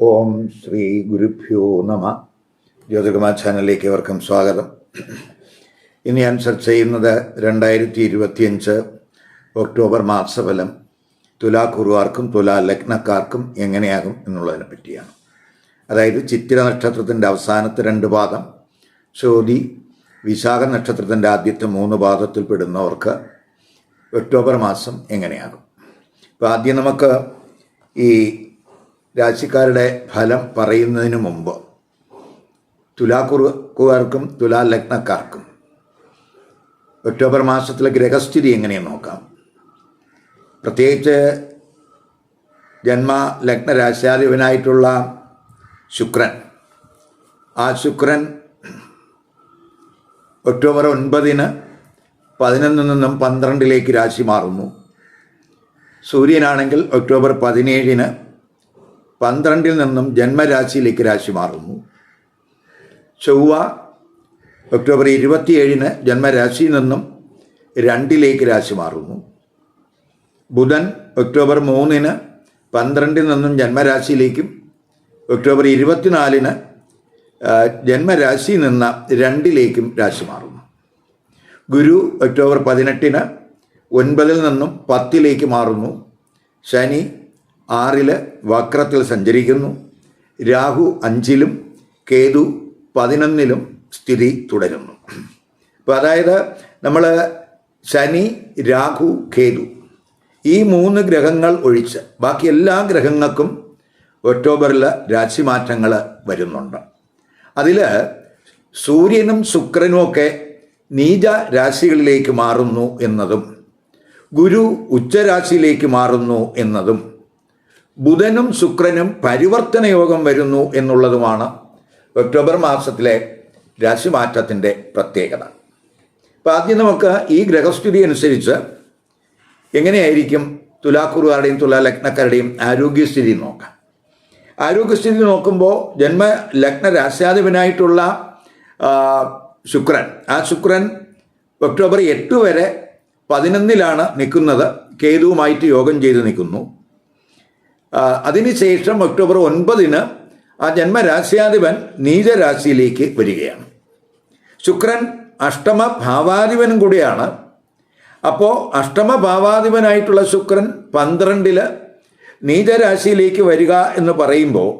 ഓം ശ്രീ ഗുരുഭ്യോ നമ. ജ്യോതികുമാർ ചാനലിലേക്ക് അവർക്കും സ്വാഗതം. ഇന്ന് ഞാൻ ചർച്ച ചെയ്യുന്നത് രണ്ടായിരത്തി ഇരുപത്തിയഞ്ച് ഒക്ടോബർ മാസഫലം തുലാക്കുറുവാർക്കും തുലാ ലഗ്നക്കാർക്കും എങ്ങനെയാകും എന്നുള്ളതിനെ പറ്റിയാണ്. അതായത് ചിത്തിര നക്ഷത്രത്തിന്റെ അവസാനത്തെ രണ്ട് പാദം ചോതി വിശാഖ നക്ഷത്രത്തിന്റെ ആദ്യത്തെ മൂന്ന് പാദത്തിൽ പെടുന്നവർക്ക് ഒക്ടോബർ മാസം എങ്ങനെയാകും? അപ്പോൾ ആദ്യം നമുക്ക് ഈ രാശിക്കാരുടെ ഫലം പറയുന്നതിന് മുമ്പ് തുലാക്കുറുക്കുകാർക്കും തുലാ ലഗ്നക്കാർക്കും ഒക്ടോബർ മാസത്തിലെ ഗ്രഹസ്ഥിതി എങ്ങനെയാണ് നോക്കാം? പ്രത്യേകിച്ച് ജന്മ ലഗ്ന രാശാധിപനായിട്ടുള്ള ശുക്രൻ. ആ ശുക്രൻ ഒക്ടോബർ ഒൻപതിന് പതിനൊന്നിൽ നിന്നും പന്ത്രണ്ടിലേക്ക് രാശി മാറുന്നു. സൂര്യനാണെങ്കിൽ ഒക്ടോബർ പതിനേഴിന് പന്ത്രണ്ടിൽ നിന്നും ജന്മരാശിയിലേക്ക് രാശി മാറുന്നു. ചൊവ്വ ഒക്ടോബർ ഇരുപത്തിയേഴിന് ജന്മരാശിയിൽ നിന്നും രണ്ടിലേക്ക് രാശി മാറുന്നു. ബുധൻ ഒക്ടോബർ മൂന്നിന് പന്ത്രണ്ടിൽ നിന്നും ജന്മരാശിയിലേക്കും ഒക്ടോബർ ഇരുപത്തിനാലിന് ജന്മരാശിയിൽ നിന്ന് രണ്ടിലേക്കും രാശി മാറുന്നു. ഗുരു ഒക്ടോബർ പതിനെട്ടിന് ഒൻപതിൽ നിന്നും പത്തിലേക്ക് മാറുന്നു. ശനി ആറിൽ വക്രത്തിൽ സഞ്ചരിക്കുന്നു. രാഹു അഞ്ചിലും കേതു പതിനൊന്നിലും സ്ഥിതി തുടരുന്നു. അപ്പോൾ അതായത് നമ്മൾ ശനി രാഹു കേതു ഈ മൂന്ന് ഗ്രഹങ്ങൾ ഒഴിച്ച് ബാക്കി എല്ലാ ഗ്രഹങ്ങൾക്കും ഒക്ടോബറിൽ രാശിമാറ്റങ്ങൾ വരുന്നുണ്ട്. അതിൽ സൂര്യനും ശുക്രനും ഒക്കെ നീച രാശികളിലേക്ക് മാറുന്നു എന്നതും ഗുരു ഉച്ചരാശിയിലേക്ക് മാറുന്നു എന്നതും ബുധനും ശുക്രനും പരിവർത്തന യോഗം വരുന്നു എന്നുള്ളതുമാണ് ഒക്ടോബർ മാസത്തിലെ രാശിമാറ്റത്തിന്റെ പ്രത്യേകത. അപ്പം ആദ്യം നമുക്ക് ഈ ഗ്രഹസ്ഥിതി അനുസരിച്ച് എങ്ങനെയായിരിക്കും തുലാക്കുറുകാരുടെയും തുലാലഗ്നക്കാരുടെയും ആരോഗ്യസ്ഥിതി നോക്കാം. ആരോഗ്യസ്ഥിതി നോക്കുമ്പോൾ ജന്മ ലഗ്ന രാശ്യാധിപനായിട്ടുള്ള ശുക്രൻ. ആ ശുക്രൻ ഒക്ടോബർ എട്ട് വരെ പതിനൊന്നിലാണ് നിൽക്കുന്നത്. കേതുവുമായിട്ട് യോഗം ചെയ്ത് നിൽക്കുന്നു. അതിനുശേഷം ഒക്ടോബർ ഒൻപതിന് ആ ജന്മരാശ്യാധിപൻ നീചരാശിയിലേക്ക് വരികയാണ്. ശുക്രൻ അഷ്ടമ ഭാവാധിപനും കൂടിയാണ്. അപ്പോൾ അഷ്ടമ ഭാവാധിപനായിട്ടുള്ള ശുക്രൻ പന്ത്രണ്ടിൽ നീചരാശിയിലേക്ക് വരിക എന്ന് പറയുമ്പോൾ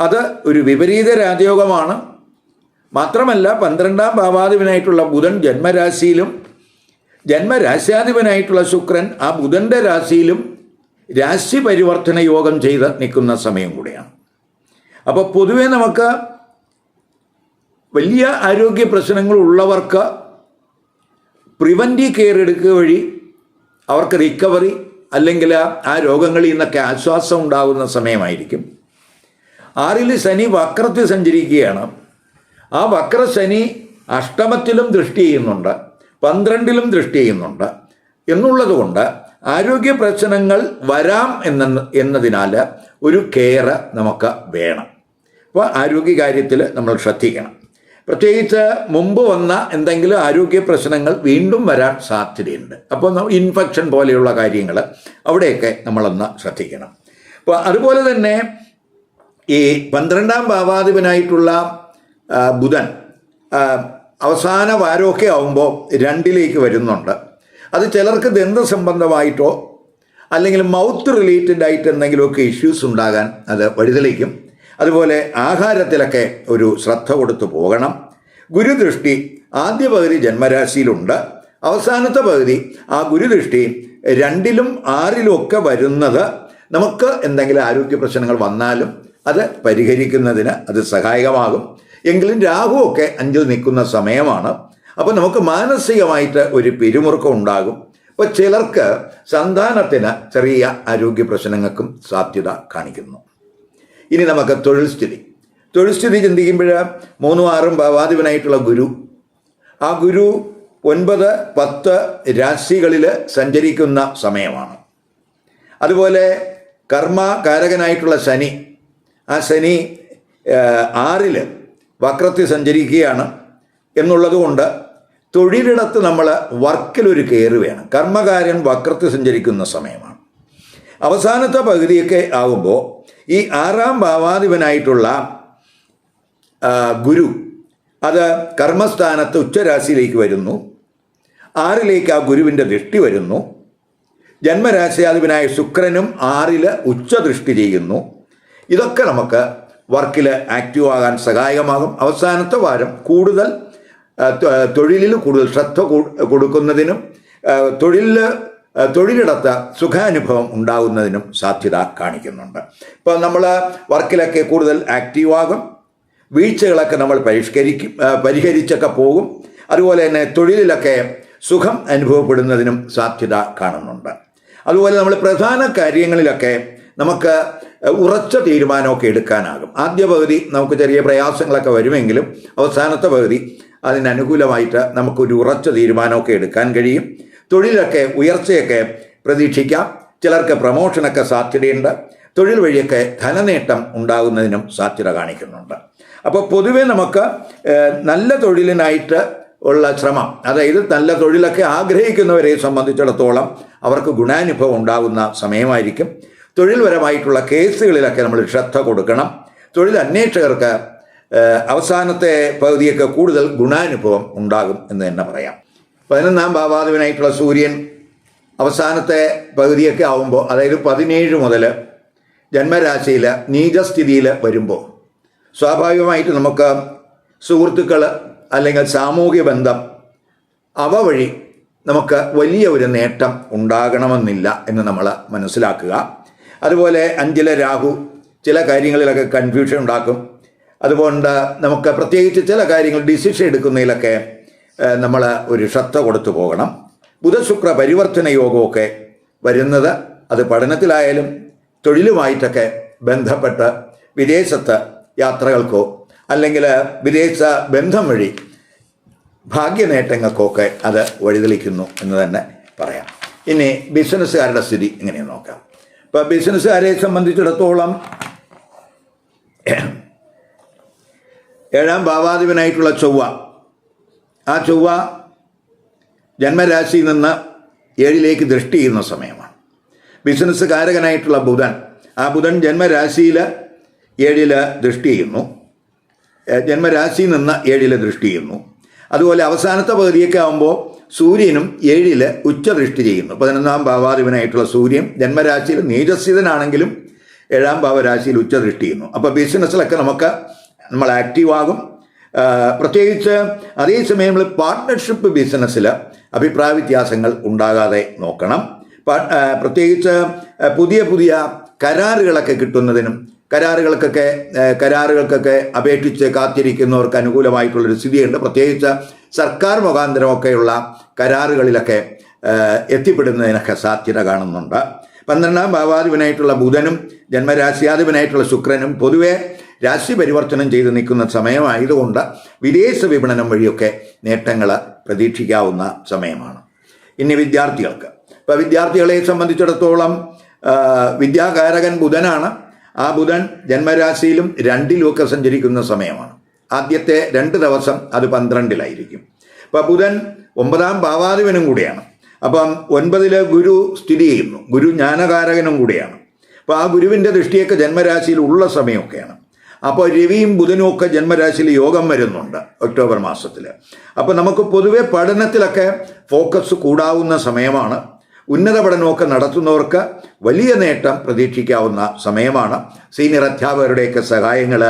അത് ഒരു വിപരീത രാജയോഗമാണ്. മാത്രമല്ല പന്ത്രണ്ടാം ഭാവാധിപനായിട്ടുള്ള ബുധൻ ജന്മരാശിയിലും ജന്മരാശ്യാധിപനായിട്ടുള്ള ശുക്രൻ ആ ബുധന്റെ രാശിയിലും രാശി പരിവർത്തന യോഗം ചെയ്ത് നിൽക്കുന്ന സമയം കൂടിയാണ്. അപ്പോൾ പൊതുവെ നമുക്ക് വലിയ ആരോഗ്യ പ്രശ്നങ്ങൾ ഉള്ളവർക്ക് പ്രിവന്റീവ് കെയർ എടുക്കുക വഴി അവർക്ക് റിക്കവറി അല്ലെങ്കിൽ ആ രോഗങ്ങളിൽ നിന്നൊക്കെ ആശ്വാസം ഉണ്ടാകുന്ന സമയമായിരിക്കും. ആറിൽ ശനി വക്രത്തിൽ സഞ്ചരിക്കുകയാണ്. ആ വക്ര ശനി അഷ്ടമത്തിലും ദൃഷ്ടി ചെയ്യുന്നുണ്ട്. പന്ത്രണ്ടിലും ദൃഷ്ടി ചെയ്യുന്നുണ്ട്. എന്നുള്ളത് കൊണ്ട് ആരോഗ്യ പ്രശ്നങ്ങൾ വരാം എന്ന എന്നതിനാൽ ഒരു കെയർ നമുക്ക് വേണം. അപ്പോൾ ആരോഗ്യ കാര്യത്തിൽ നമ്മൾ ശ്രദ്ധിക്കണം. പ്രത്യേകിച്ച് മുമ്പ് വന്ന എന്തെങ്കിലും ആരോഗ്യ പ്രശ്നങ്ങൾ വീണ്ടും വരാൻ സാധ്യതയുണ്ട്. അപ്പോൾ ഇൻഫെക്ഷൻ പോലെയുള്ള കാര്യങ്ങൾ അവിടെയൊക്കെ നമ്മളൊന്ന് ശ്രദ്ധിക്കണം. അപ്പോൾ അതുപോലെ തന്നെ ഈ പന്ത്രണ്ടാം ഭാവാധിപനായിട്ടുള്ള ബുധൻ അവസാന വാരമൊക്കെ ആവുമ്പോൾ രണ്ടിലേക്ക് വരുന്നുണ്ട്. അത് ചിലർക്ക് ദന്ത സംബന്ധമായിട്ടോ അല്ലെങ്കിൽ മൗത്ത് റിലേറ്റഡ് ആയിട്ട് എന്തെങ്കിലുമൊക്കെ ഇഷ്യൂസ് ഉണ്ടാകാൻ അത് വഴിതെളിക്കും. അതുപോലെ ആഹാരത്തിലൊക്കെ ഒരു ശ്രദ്ധ കൊടുത്തു പോകണം. ഗുരുദൃഷ്ടി ആദ്യ പകുതി ജന്മരാശിയിലുണ്ട്. അവസാനത്തെ പകുതി ആ ഗുരുദൃഷ്ടി രണ്ടിലും ആറിലും ഒക്കെ വരുന്നത് നമുക്ക് എന്തെങ്കിലും ആരോഗ്യ പ്രശ്നങ്ങൾ വന്നാലും അത് പരിഹരിക്കുന്നതിന് അത് സഹായകമാകും. എങ്കിലും രാഹുവൊക്കെ അഞ്ചിൽ നിൽക്കുന്ന സമയമാണ്. അപ്പോൾ നമുക്ക് മാനസികമായിട്ട് ഒരു പിരിമുറുക്കം ഉണ്ടാകും. അപ്പോൾ ചിലർക്ക് സന്താനത്തിന് ചെറിയ ആരോഗ്യ പ്രശ്നങ്ങൾക്കും സാധ്യത കാണിക്കുന്നു. ഇനി നമുക്ക് തൊഴിൽ സ്ഥിതി. തൊഴിൽ സ്ഥിതി ചിന്തിക്കുമ്പോൾ മൂന്നും ആറും ഭാവാധിപനായിട്ടുള്ള ഗുരു. ആ ഗുരു ഒൻപത് പത്ത് രാശികളിൽ സഞ്ചരിക്കുന്ന സമയമാണ്. അതുപോലെ കർമ്മകാരകനായിട്ടുള്ള ശനി. ആ ശനി ആറിൽ വക്രത്തിൽ സഞ്ചരിക്കുകയാണ് എന്നുള്ളത് കൊണ്ട് തൊഴിലിടത്ത് നമ്മൾ വർക്കിലൊരു കയറ് വേണം. കർമ്മകാരൻ വക്രത്തിൽ സഞ്ചരിക്കുന്ന സമയമാണ്. അവസാനത്തെ പകുതിയൊക്കെ ആകുമ്പോൾ ഈ ആറാം ഭാവാധിപനായിട്ടുള്ള ഗുരു അത് കർമ്മസ്ഥാനത്ത് ഉച്ചരാശിയിലേക്ക് വരുന്നു. ആറിലേക്ക് ആ ഗുരുവിന്റെ ദൃഷ്ടി വരുന്നു. ജന്മരാശിയാധിപനായ ശുക്രനും ആറിൽ ഉച്ചദൃഷ്ടി ചെയ്യുന്നു. ഇതൊക്കെ നമുക്ക് വർക്കിൽ ആക്റ്റീവ് ആകാൻ സഹായകമാകും. അവസാനത്തെ വാരം കൂടുതൽ തൊഴിലിൽ കൂടുതൽ ശ്രദ്ധ കൊടുക്കുന്നതിനും തൊഴിലിൽ തൊഴിലിടത്ത് സുഖാനുഭവം ഉണ്ടാകുന്നതിനും സാധ്യത കാണിക്കുന്നുണ്ട്. ഇപ്പോൾ നമ്മൾ വർക്കിലൊക്കെ കൂടുതൽ ആക്റ്റീവാകും. വീഴ്ചകളൊക്കെ നമ്മൾ പരിഷ്കരിക്കും പരിഹരിച്ചൊക്കെ പോകും. അതുപോലെ തന്നെ തൊഴിലിലൊക്കെ സുഖം അനുഭവപ്പെടുന്നതിനും സാധ്യത കാണുന്നുണ്ട്. അതുപോലെ നമ്മൾ പ്രധാന കാര്യങ്ങളിലൊക്കെ നമുക്ക് ഉറച്ച തീരുമാനമൊക്കെ എടുക്കാനാകും. ആദ്യ പകുതി നമുക്ക് ചെറിയ പ്രയാസങ്ങളൊക്കെ വരുമെങ്കിലും അവസാനത്തെ പകുതി അതിനനുകൂലമായിട്ട് നമുക്കൊരു ഉറച്ച തീരുമാനമൊക്കെ എടുക്കാൻ കഴിയും. തൊഴിലൊക്കെ ഉയർച്ചയൊക്കെ പ്രതീക്ഷിക്കാം. ചിലർക്ക് പ്രമോഷനൊക്കെ സാധ്യതയുണ്ട്. തൊഴിൽ വഴിയൊക്കെ ധനനേട്ടം ഉണ്ടാകുന്നതിനും സാധ്യത കാണിക്കുന്നുണ്ട്. അപ്പോൾ പൊതുവേ നമുക്ക് നല്ല തൊഴിലിനായിട്ട് ഉള്ള ശ്രമം അതായത് നല്ല തൊഴിലൊക്കെ ആഗ്രഹിക്കുന്നവരെ സംബന്ധിച്ചിടത്തോളം അവർക്ക് ഗുണാനുഭവം ഉണ്ടാകുന്ന സമയമായിരിക്കും. തൊഴിൽപരമായിട്ടുള്ള കേസുകളിലൊക്കെ നമ്മൾ ശ്രദ്ധ കൊടുക്കണം. തൊഴിൽ അന്വേഷകർക്ക് അവസാനത്തെ പകുതിയൊക്കെ കൂടുതൽ ഗുണാനുഭവം ഉണ്ടാകും എന്ന് തന്നെ പറയാം. പതിനൊന്നാം ഭാവാധിപനായിട്ടുള്ള സൂര്യൻ അവസാനത്തെ പകുതിയൊക്കെ ആവുമ്പോൾ അതായത് പതിനേഴ് മുതൽ ജന്മരാശിയിൽ നീചസ്ഥിതിയിൽ വരുമ്പോൾ സ്വാഭാവികമായിട്ട് നമുക്ക് സുഹൃത്തുക്കൾ അല്ലെങ്കിൽ സാമൂഹ്യ ബന്ധം അവ വഴി നമുക്ക് വലിയ ഒരു നേട്ടം ഉണ്ടാകണമെന്നില്ല എന്ന് നമ്മൾ മനസ്സിലാക്കുക. അതുപോലെ അഞ്ചിലെ രാഹു ചില കാര്യങ്ങളിലൊക്കെ കൺഫ്യൂഷൻ ഉണ്ടാക്കും. അതുകൊണ്ട് നമുക്ക് പ്രത്യേകിച്ച് ചില കാര്യങ്ങൾ ഡിസിഷൻ എടുക്കുന്നതിലൊക്കെ നമ്മൾ ഒരു ശ്രദ്ധ കൊടുത്തു പോകണം. ബുധശുക്ര പരിവർത്തന യോഗമൊക്കെ വരുന്നത് അത് പഠനത്തിലായാലും തൊഴിലുമായിട്ടൊക്കെ ബന്ധപ്പെട്ട് വിദേശത്ത് യാത്രകൾക്കോ അല്ലെങ്കിൽ വിദേശ ബന്ധം വഴി ഭാഗ്യനേട്ടങ്ങൾക്കൊക്കെ അത് വഴിതെളിക്കുന്നു എന്ന് തന്നെ പറയാം. ഇനി ബിസിനസ്സുകാരുടെ സ്ഥിതി ഇങ്ങനെ നോക്കാം. ഇപ്പോൾ ബിസിനസ്സുകാരെ സംബന്ധിച്ചിടത്തോളം ഏഴാം ഭാവാധിപനായിട്ടുള്ള ചൊവ്വ. ആ ചൊവ്വ ജന്മരാശിയിൽ നിന്ന് ഏഴിലേക്ക് ദൃഷ്ടി ചെയ്യുന്ന സമയമാണ്. ബിസിനസ് കാരകനായിട്ടുള്ള ബുധൻ. ആ ബുധൻ ജന്മരാശിയിൽ ഏഴിൽ ദൃഷ്ടി ചെയ്യുന്നു. ജന്മരാശിയിൽ നിന്ന് ഏഴിൽ ദൃഷ്ടി ചെയ്യുന്നു. അതുപോലെ അവസാനത്തെ പകുതിയൊക്കെ ആകുമ്പോൾ സൂര്യനും ഏഴിൽ ഉച്ച ദൃഷ്ടി ചെയ്യുന്നു. പതിനൊന്നാം ഭാവാധിപനായിട്ടുള്ള സൂര്യൻ ജന്മരാശിയിൽ നീചസ്ഥിതനാണെങ്കിലും ഏഴാം ഭാവരാശിയിൽ ഉച്ചദൃഷ്ടി ചെയ്യുന്നു. അപ്പോൾ ബിസിനസ്സിലൊക്കെ നമുക്ക് നമ്മൾ ആക്റ്റീവ് ആകും. പ്രത്യേകിച്ച് അതേസമയം നമ്മൾ പാർട്ട്ണർഷിപ്പ് ബിസിനസ്സിൽ അഭിപ്രായ വ്യത്യാസങ്ങൾ ഉണ്ടാകാതെ നോക്കണം. പ്രത്യേകിച്ച് പുതിയ പുതിയ കരാറുകളൊക്കെ കിട്ടുന്നതിനും കരാറുകൾക്കൊക്കെ കരാറുകൾക്കൊക്കെ അപേക്ഷിച്ച് കാത്തിരിക്കുന്നവർക്ക് അനുകൂലമായിട്ടുള്ളൊരു സ്ഥിതിയുണ്ട്. പ്രത്യേകിച്ച് സർക്കാർ മുഖാന്തരമൊക്കെയുള്ള കരാറുകളിലൊക്കെ എത്തിപ്പെടുന്നതിനൊക്കെ സാധ്യത കാണുന്നുണ്ട്. പന്ത്രണ്ടാം ഭാവാധിപനായിട്ടുള്ള ബുധനും ജന്മരാശിയാധിപനായിട്ടുള്ള ശുക്രനും പൊതുവെ രാശി പരിവർത്തനം ചെയ്ത് നിൽക്കുന്ന സമയമായതുകൊണ്ട് വിദേശ വിപണനം വഴിയൊക്കെ നേട്ടങ്ങൾ പ്രതീക്ഷിക്കാവുന്ന സമയമാണ്. ഇനി വിദ്യാർത്ഥികൾക്ക്. ഇപ്പോൾ വിദ്യാർത്ഥികളെ സംബന്ധിച്ചിടത്തോളം വിദ്യാകാരകൻ ബുധനാണ്. ആ ബുധൻ ജന്മരാശിയിലും രണ്ടിലുമൊക്കെ സഞ്ചരിക്കുന്ന സമയമാണ്. ആദ്യത്തെ രണ്ട് ദിവസം അത് പന്ത്രണ്ടിലായിരിക്കും. അപ്പോൾ ബുധൻ ഒമ്പതാം ഭാവാധിപനും കൂടിയാണ്. അപ്പം ഒൻപതിൽ ഗുരു സ്ഥിതി ചെയ്യുന്നു. ഗുരു ജ്ഞാനകാരകനും കൂടിയാണ്. അപ്പോൾ ആ ഗുരുവിന്റെ ദൃഷ്ടിയൊക്കെ ജന്മരാശിയിൽ ഉള്ള സമയമൊക്കെയാണ്. അപ്പോൾ രവിയും ബുധനും ഒക്കെ ജന്മരാശിയിൽ യോഗം വരുന്നുണ്ട് ഒക്ടോബർ മാസത്തിൽ അപ്പോൾ നമുക്ക് പൊതുവെ പഠനത്തിലൊക്കെ ഫോക്കസ് കൂടാവുന്ന സമയമാണ്. ഉന്നത പഠനമൊക്കെ നടത്തുന്നവർക്ക് വലിയ നേട്ടം പ്രതീക്ഷിക്കാവുന്ന സമയമാണ്. സീനിയർ അധ്യാപകരുടെയൊക്കെ സഹായങ്ങൾ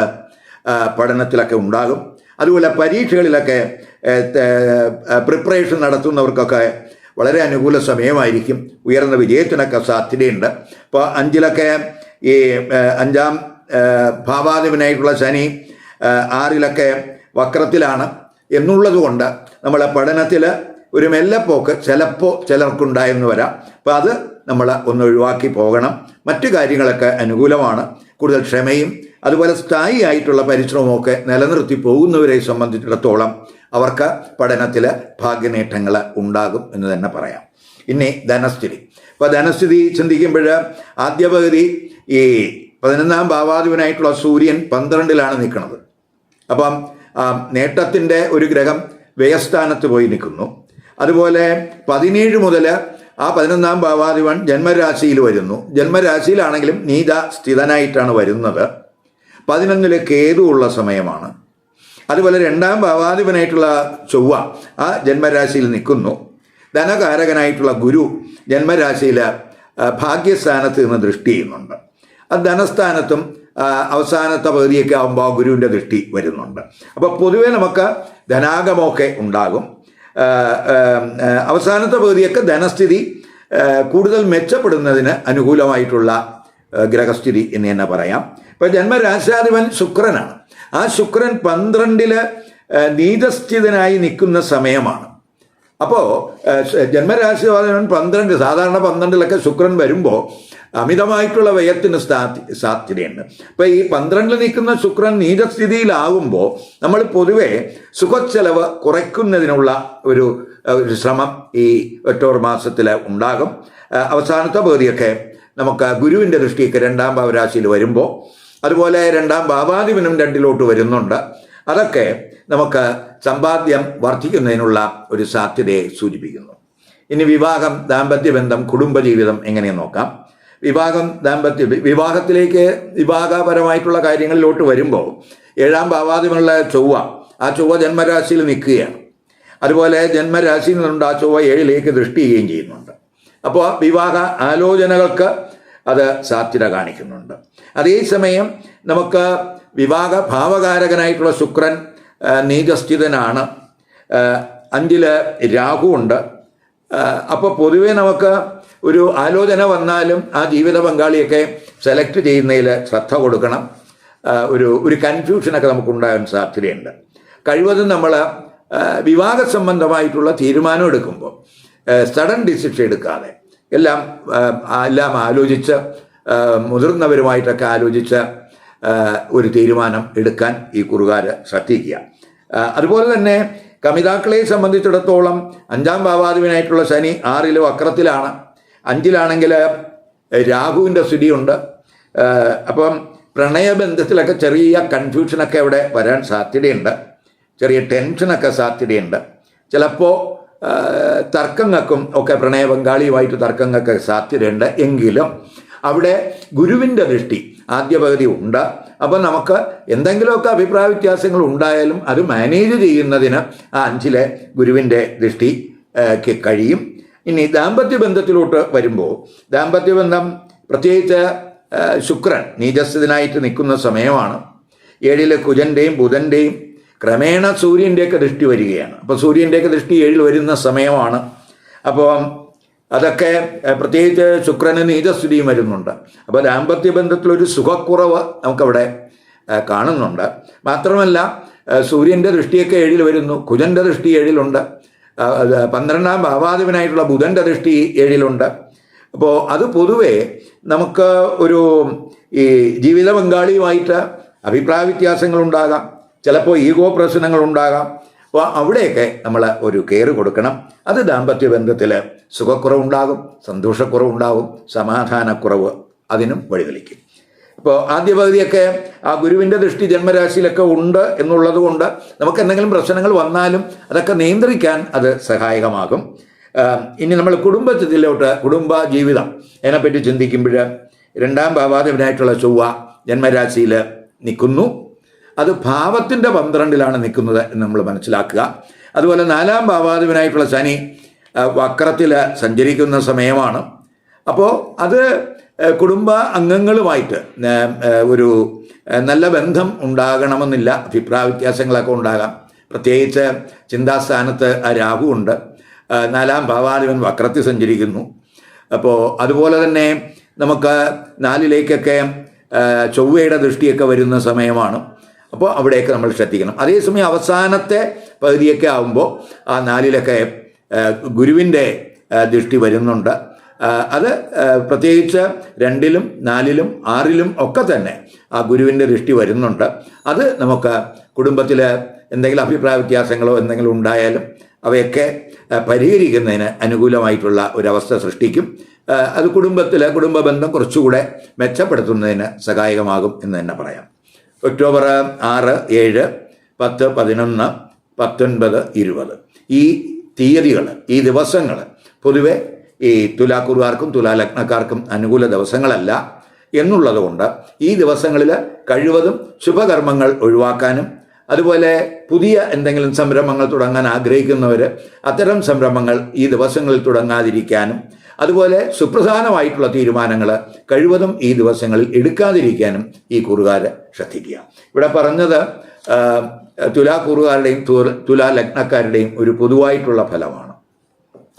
പഠനത്തിലൊക്കെ ഉണ്ടാകും. അതുപോലെ പരീക്ഷകളിലൊക്കെ പ്രിപ്പറേഷൻ നടത്തുന്നവർക്കൊക്കെ വളരെ അനുകൂല സമയമായിരിക്കും. ഉയർന്ന വിജയത്തിനൊക്കെ സാധ്യതയുണ്ട്. ഇപ്പോൾ അഞ്ചിലൊക്കെ ഈ അഞ്ചാം ഭാവാധിപനായിട്ടുള്ള ശനി ആറിലൊക്കെ വക്രത്തിലാണ് എന്നുള്ളതുകൊണ്ട് നമ്മളെ പഠനത്തിൽ ഒരു മെല്ലപ്പോക്ക് ചിലപ്പോൾ ചിലർക്കുണ്ടായെന്ന് വരാം. അപ്പോൾ അത് നമ്മൾ ഒന്ന് ഒഴിവാക്കി പോകണം. മറ്റു കാര്യങ്ങളൊക്കെ അനുകൂലമാണ്. കൂടുതൽ ക്ഷമയും അതുപോലെ സ്ഥായി ആയിട്ടുള്ള പരിശ്രമമൊക്കെ നിലനിർത്തി പോകുന്നവരെ സംബന്ധിച്ചിടത്തോളം അവർക്ക് പഠനത്തിൽ ഭാഗ്യനേട്ടങ്ങൾ ഉണ്ടാകും എന്ന് തന്നെ പറയാം. ഇനി ധനസ്ഥിതി. അപ്പോൾ ധനസ്ഥിതി ചിന്തിക്കുമ്പോൾ ആദ്യ പകുതി ഈ പതിനൊന്നാം ഭാവാധിപനായിട്ടുള്ള സൂര്യൻ പന്ത്രണ്ടിലാണ് നിൽക്കുന്നത്. അപ്പം നേട്ടത്തിന്റെ ഒരു ഗ്രഹം വ്യയസ്ഥാനത്ത് പോയി നിൽക്കുന്നു. അതുപോലെ പതിനേഴ് മുതൽ ആ പതിനൊന്നാം ഭാവാധിപൻ ജന്മരാശിയിൽ വരുന്നു. ജന്മരാശിയിലാണെങ്കിലും നീത സ്ഥിതനായിട്ടാണ് വരുന്നത്. പതിനൊന്നിൽ കേതു ഉള്ള സമയമാണ്. അതുപോലെ രണ്ടാം ഭാവാധിപനായിട്ടുള്ള ചൊവ്വ ആ ജന്മരാശിയിൽ നിൽക്കുന്നു. ധനകാരകനായിട്ടുള്ള ഗുരു ജന്മരാശിയിൽ ഭാഗ്യസ്ഥാനത്ത് നിന്ന് ദൃഷ്ടി ചെയ്യുന്നുണ്ട്. ധനസ്ഥാനത്തും അവസാനത്തെ പകുതിയൊക്കെ ആകുമ്പോൾ ഗുരുവിന്റെ ദൃഷ്ടി വരുന്നുണ്ട്. അപ്പോൾ പൊതുവേ നമുക്ക് ധനാഗമമൊക്കെ ഉണ്ടാകും. അവസാനത്തെ പകുതിയൊക്കെ ധനസ്ഥിതി കൂടുതൽ മെച്ചപ്പെടുന്നതിന് അനുകൂലമായിട്ടുള്ള ഗ്രഹസ്ഥിതി എന്ന് തന്നെ പറയാം. ഇപ്പം ജന്മരാശാധിപൻ ശുക്രനാണ്. ആ ശുക്രൻ പന്ത്രണ്ടിൽ നീതസ്ഥിതനായി നിൽക്കുന്ന സമയമാണ്. അപ്പോൾ ജന്മരാശിവാദൻ പന്ത്രണ്ട് സാധാരണ പന്ത്രണ്ടിലൊക്കെ ശുക്രൻ വരുമ്പോൾ അമിതമായിട്ടുള്ള വ്യയത്തിന് സാധ്യ സാധ്യതയുണ്ട്. ഇപ്പൊ ഈ പന്ത്രണ്ടിൽ നിൽക്കുന്ന ശുക്രൻ നീചസ്ഥിതിയിലാകുമ്പോൾ നമ്മൾ പൊതുവെ സുഖച്ചെലവ് കുറയ്ക്കുന്നതിനുള്ള ഒരു ശ്രമം ഈ ഒറ്റോർ മാസത്തിൽ ഉണ്ടാകും. അവസാനത്തെ പകുതിയൊക്കെ നമുക്ക് ഗുരുവിന്റെ ദൃഷ്ടിയൊക്കെ രണ്ടാം ഭാവരാശിയിൽ വരുമ്പോൾ അതുപോലെ രണ്ടാം ഭാവാധിപനും രണ്ടിലോട്ട് വരുന്നുണ്ട്. അതൊക്കെ നമുക്ക് സമ്പാദ്യം വർദ്ധിക്കുന്നതിനുള്ള ഒരു സാധ്യതയെ സൂചിപ്പിക്കുന്നു. ഇനി വിവാഹം ദാമ്പത്യ ബന്ധം കുടുംബജീവിതം എങ്ങനെ നോക്കാം? വിവാഹം ദാമ്പത്യ വിവാഹത്തിലേക്ക് വിവാഹപരമായിട്ടുള്ള കാര്യങ്ങളിലോട്ട് വരുമ്പോൾ ഏഴാം ഭാവാധിപനുള്ള ചൊവ്വ ആ ചൊവ്വ ജന്മരാശിയിൽ നിൽക്കുകയാണ്. അതുപോലെ ജന്മരാശിയിൽ നിന്നുണ്ട് ആ ചൊവ്വ ഏഴിലേക്ക് ദൃഷ്ടി ചെയ്യുകയും ചെയ്യുന്നുണ്ട്. അപ്പോൾ വിവാഹ ആലോചനകൾക്ക് അത് സാധ്യത കാണിക്കുന്നുണ്ട്. അതേസമയം നമുക്ക് വിവാഹ ഭാവകാരകനായിട്ടുള്ള ശുക്രൻ നീചസ്ഥിതനാണ്. അഞ്ചിൽ രാഹു ഉണ്ട്. അപ്പോൾ പൊതുവേ നമുക്ക് ഒരു ആലോചന വന്നാലും ആ ജീവിത പങ്കാളിയൊക്കെ സെലക്ട് ചെയ്യുന്നതിൽ ശ്രദ്ധ കൊടുക്കണം. ഒരു ഒരു കൺഫ്യൂഷനൊക്കെ നമുക്കുണ്ടാകാൻ സാധ്യതയുണ്ട്. കഴിവതും നമ്മൾ വിവാഹ സംബന്ധമായിട്ടുള്ള തീരുമാനം എടുക്കുമ്പോൾ സഡൻ ഡിസിഷൻ എടുക്കാതെ എല്ലാം എല്ലാം ആലോചിച്ച് മുതിർന്നവരുമായിട്ടൊക്കെ ആലോചിച്ച് ഒരു തീരുമാനം എടുക്കാൻ ഈ കുറുകാർ ശ്രദ്ധിക്കുക. അതുപോലെ തന്നെ കമിതാക്കളെ സംബന്ധിച്ചിടത്തോളം അഞ്ചാം ഭാവാധിപനായിട്ടുള്ള ശനി ആറിലും അക്രത്തിലാണ് അഞ്ചിലാണെങ്കിൽ രാഹുവിന്റെ സ്ഥിതിയുണ്ട്. അപ്പം പ്രണയബന്ധത്തിലൊക്കെ ചെറിയ കൺഫ്യൂഷനൊക്കെ അവിടെ വരാൻ സാധ്യതയുണ്ട്. ചെറിയ ടെൻഷനൊക്കെ സാധ്യതയുണ്ട്. ചിലപ്പോൾ തർക്കങ്ങൾക്കും ഒക്കെ പ്രണയ പങ്കാളിയുമായിട്ട് തർക്കങ്ങൾക്ക് സാധ്യതയുണ്ട് എങ്കിലും അവിടെ ഗുരുവിന്റെ ദൃഷ്ടി ആദ്യ പകുതി ഉണ്ട്. അപ്പം നമുക്ക് എന്തെങ്കിലുമൊക്കെ അഭിപ്രായ വ്യത്യാസങ്ങൾ ഉണ്ടായാലും അത് മാനേജ് ചെയ്യുന്നതിന് ആ അഞ്ചിലെ ഗുരുവിന്റെ ദൃഷ്ടിക്ക് കഴിയും. ഇനി ദാമ്പത്യ ബന്ധത്തിലോട്ട് വരുമ്പോൾ ദാമ്പത്യ ബന്ധം പ്രത്യേകിച്ച് ശുക്രൻ നീചസ്ഥിതനായിട്ട് നിൽക്കുന്ന സമയമാണ്. ഏഴിലെ കുജന്റെയും ബുധന്റെയും ക്രമേണ സൂര്യന്റെയൊക്കെ ദൃഷ്ടി വരികയാണ്. അപ്പോൾ സൂര്യന്റെയൊക്കെ ദൃഷ്ടി ഏഴിൽ വരുന്ന സമയമാണ്. അപ്പോൾ അതൊക്കെ പ്രത്യേകിച്ച് ശുക്രന് നീചസ്ഥിതിയും വരുന്നുണ്ട്. അപ്പോൾ ദാമ്പത്യ ബന്ധത്തിലൊരു സുഖക്കുറവ് നമുക്കവിടെ കാണുന്നുണ്ട്. മാത്രമല്ല സൂര്യന്റെ ദൃഷ്ടിയൊക്കെ ഏഴിൽ വരുന്നു. കുജന്റെ ദൃഷ്ടി ഏഴിലുണ്ട്. പന്ത്രണ്ടാം ഭാവാധിപനായിട്ടുള്ള ബുധന്റെ ദൃഷ്ടി ഏഴിലുണ്ട്. അപ്പോൾ അത് പൊതുവേ നമുക്ക് ഒരു ഈ ജീവിത പങ്കാളിയുമായിട്ട് അഭിപ്രായ വ്യത്യാസങ്ങളുണ്ടാകാം. ചിലപ്പോൾ ഈഗോ പ്രശ്നങ്ങളുണ്ടാകാം. അപ്പോൾ അവിടെയൊക്കെ നമ്മൾ ഒരു കെയർ കൊടുക്കണം. അത് ദാമ്പത്യ ബന്ധത്തിൽ സുഖക്കുറവുണ്ടാകും സന്തോഷക്കുറവുണ്ടാകും സമാധാനക്കുറവ് അതിനും വഴിതെളിക്കും. ഇപ്പോൾ ആദ്യ പകുതിയൊക്കെ ആ ഗുരുവിന്റെ ദൃഷ്ടി ജന്മരാശിയിലൊക്കെ ഉണ്ട് എന്നുള്ളത് കൊണ്ട് നമുക്ക് എന്തെങ്കിലും പ്രശ്നങ്ങൾ വന്നാലും അതൊക്കെ നിയന്ത്രിക്കാൻ അത് സഹായകമാകും. ഇനി നമ്മൾ കുടുംബത്തിലോട്ട് കുടുംബ ജീവിതം അതിനെപ്പറ്റി ചിന്തിക്കുമ്പോൾ രണ്ടാം ഭാവാധിപനായിട്ടുള്ള ചൊവ്വ ജന്മരാശിയിൽ നിൽക്കുന്നു. അത് ഭാവത്തിന്റെ പന്ത്രണ്ടിലാണ് നിൽക്കുന്നത് എന്ന് നമ്മൾ മനസ്സിലാക്കുക. അതുപോലെ നാലാം ഭാവാധിപനായിട്ടുള്ള ശനി വക്രത്തിൽ സഞ്ചരിക്കുന്ന സമയമാണ്. അപ്പോൾ അത് കുടുംബ അംഗങ്ങളുമായിട്ട് ഒരു നല്ല ബന്ധം ഉണ്ടാകണമെന്നില്ല അഭിപ്രായ വ്യത്യാസങ്ങളൊക്കെ ഉണ്ടാകാം. പ്രത്യേകിച്ച് ചിന്താസ്ഥാനത്ത് രാഹു ഉണ്ട്. നാലാം ഭാവാധിപൻ വക്രത്തിൽ സഞ്ചരിക്കുന്നു. അപ്പോൾ അതുപോലെ തന്നെ നമുക്ക് നാലിലേക്കൊക്കെ ചൊവ്വയുടെ ദൃഷ്ടിയൊക്കെ വരുന്ന സമയമാണ്. അപ്പോൾ അവിടെയൊക്കെ നമ്മൾ ശ്രദ്ധിക്കണം. അതേസമയം അവസാനത്തെ പകുതിയൊക്കെ ആകുമ്പോൾ ആ നാലിലൊക്കെ ഗുരുവിന്റെ ദൃഷ്ടി വരുന്നുണ്ട്. അത് പ്രത്യേകിച്ച് രണ്ടിലും നാലിലും ആറിലും ഒക്കെ തന്നെ ആ ഗുരുവിന്റെ ദൃഷ്ടി വരുന്നുണ്ട്. അത് നമുക്ക് കുടുംബത്തിൽ എന്തെങ്കിലും അഭിപ്രായ വ്യത്യാസങ്ങളോ എന്തെങ്കിലും ഉണ്ടായാലും അവയൊക്കെ പരിഹരിക്കുന്നതിന് അനുകൂലമായിട്ടുള്ള ഒരവസ്ഥ സൃഷ്ടിക്കും. അത് കുടുംബത്തിലെ കുടുംബ ബന്ധം കുറച്ചുകൂടെ മെച്ചപ്പെടുത്തുന്നതിന് സഹായകമാകും എന്ന് തന്നെ പറയാം. ഒക്ടോബർ ആറ് ഏഴ് പത്ത് പതിനൊന്ന് പത്തൊൻപത് ഇരുപത്. ഈ തീയതികൾ ഈ ദിവസങ്ങൾ പൊതുവെ ഈ തുലാക്കുറുകാർക്കും തുലാലഗ്നക്കാർക്കും അനുകൂല ദിവസങ്ങളല്ല എന്നുള്ളതുകൊണ്ട് ഈ ദിവസങ്ങളിൽ കഴിവതും ശുഭകർമ്മങ്ങൾ ഒഴിവാക്കാനും അതുപോലെ പുതിയ എന്തെങ്കിലും സംരംഭങ്ങൾ തുടങ്ങാൻ ആഗ്രഹിക്കുന്നവർ അത്തരം സംരംഭങ്ങൾ ഈ ദിവസങ്ങളിൽ തുടങ്ങാതിരിക്കാനും അതുപോലെ സുപ്രധാനമായിട്ടുള്ള തീരുമാനങ്ങൾ കഴിവതും ഈ ദിവസങ്ങളിൽ എടുക്കാതിരിക്കാനും ഈ കുറുകാർ ശ്രദ്ധിക്കുക. ഇവിടെ പറഞ്ഞത് തുലാ കുറുകാരുടെയും തുലാ ലഗ്നക്കാരുടെയും ഒരു പൊതുവായിട്ടുള്ള ഫലമാണ്.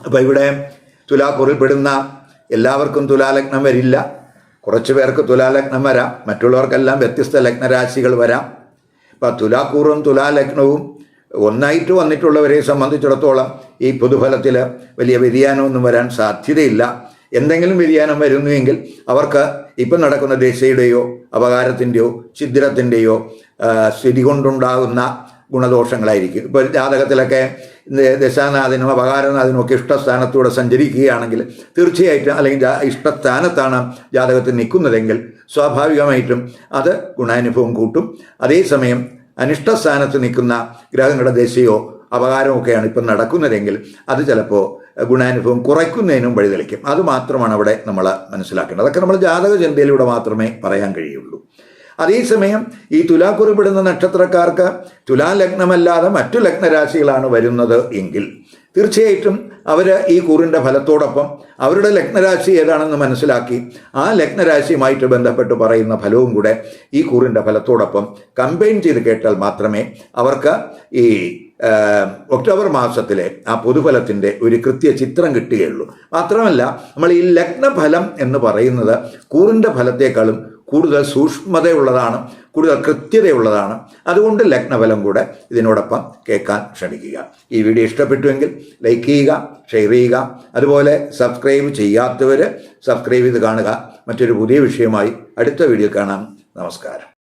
അപ്പോൾ ഇവിടെ തുലാക്കുറിൽപ്പെടുന്ന എല്ലാവർക്കും തുലാലഗ്നം വരില്ല. കുറച്ച് പേർക്ക് തുലാലഗ്നം വരാം. മറ്റുള്ളവർക്കെല്ലാം വ്യത്യസ്ത ലഗ്നരാശികൾ വരാം. ഇപ്പം തുലാക്കൂറും തുലാലഗ്നവും ഒന്നായിട്ട് വന്നിട്ടുള്ളവരെ സംബന്ധിച്ചിടത്തോളം ഈ പൊതുഫലത്തിൽ വലിയ വ്യതിയാനമൊന്നും വരാൻ സാധ്യതയില്ല. എന്തെങ്കിലും വ്യതിയാനം വരുന്നുവെങ്കിൽ അവർക്ക് ഇപ്പം നടക്കുന്ന ദശയുടെയോ അപകാരത്തിന്റെയോ ഛിദ്രത്തിന്റെയോ സ്ഥിതി കൊണ്ടുണ്ടാകുന്ന ഗുണദോഷങ്ങളായിരിക്കും. ഇപ്പോൾ ജാതകത്തിലൊക്കെ ദശാനാഥനും അപകാരനാഥനും ഒക്കെ ഇഷ്ടസ്ഥാനത്തൂടെ സഞ്ചരിക്കുകയാണെങ്കിൽ തീർച്ചയായിട്ടും അല്ലെങ്കിൽ ഇഷ്ടസ്ഥാനത്താണ് ജാതകത്തിൽ നിൽക്കുന്നതെങ്കിൽ സ്വാഭാവികമായിട്ടും അത് ഗുണാനുഭവം കൂട്ടും. അതേസമയം അനിഷ്ടസ്ഥാനത്ത് നിൽക്കുന്ന ഗ്രഹങ്ങളുടെ ദശയോ അപകാരമൊക്കെയാണ് ഇപ്പം നടക്കുന്നതെങ്കിൽ അത് ചിലപ്പോൾ ഗുണാനുഭവം കുറയ്ക്കുന്നതിനും വഴിതെളിക്കും. അത് മാത്രമാണ് അവിടെ നമ്മൾ മനസ്സിലാക്കേണ്ടത്. അതൊക്കെ നമ്മൾ ജാതക ചിന്തയിലൂടെ മാത്രമേ പറയാൻ കഴിയുള്ളൂ. അതേസമയം ഈ തുലാക്കുറിപ്പെടുന്ന നക്ഷത്രക്കാർക്ക് തുലാലഗ്നമല്ലാതെ മറ്റു ലഗ്നരാശികളാണ് വരുന്നത് എങ്കിൽ തീർച്ചയായിട്ടും അവർ ഈ കൂറിന്റെ ഫലത്തോടൊപ്പം അവരുടെ ലഗ്നരാശി ഏതാണെന്ന് മനസ്സിലാക്കി ആ ലഗ്നരാശിയുമായിട്ട് ബന്ധപ്പെട്ട് പറയുന്ന ഫലവും കൂടെ ഈ കൂറിന്റെ ഫലത്തോടൊപ്പം കമ്പൈൻ ചെയ്ത് കേട്ടാൽ മാത്രമേ അവർക്ക് ഈ ഒക്ടോബർ മാസത്തിലെ ആ പൊതുഫലത്തിന്റെ ഒരു കൃത്യ ചിത്രം കിട്ടുകയുള്ളൂ. മാത്രമല്ല നമ്മൾ ഈ ലഗ്നഫലം എന്ന് പറയുന്നത് കൂറിന്റെ ഫലത്തെക്കാളും കൂടുതൽ സൂക്ഷ്മതയുള്ളതാണ് കൂടുതൽ കൃത്യതയുള്ളതാണ്. അതുകൊണ്ട് ലഗ്നഫലം കൂടെ ഇതിനോടൊപ്പം കേൾക്കാൻ ശ്രമിക്കുക. ഈ വീഡിയോ ഇഷ്ടപ്പെട്ടുവെങ്കിൽ ലൈക്ക് ചെയ്യുക ഷെയർ ചെയ്യുക. അതുപോലെ സബ്സ്ക്രൈബ് ചെയ്യാത്തവർ സബ്സ്ക്രൈബ് ചെയ്ത് കാണുക. മറ്റൊരു പുതിയ വിഷയമായി അടുത്ത വീഡിയോ കാണാം. നമസ്കാരം.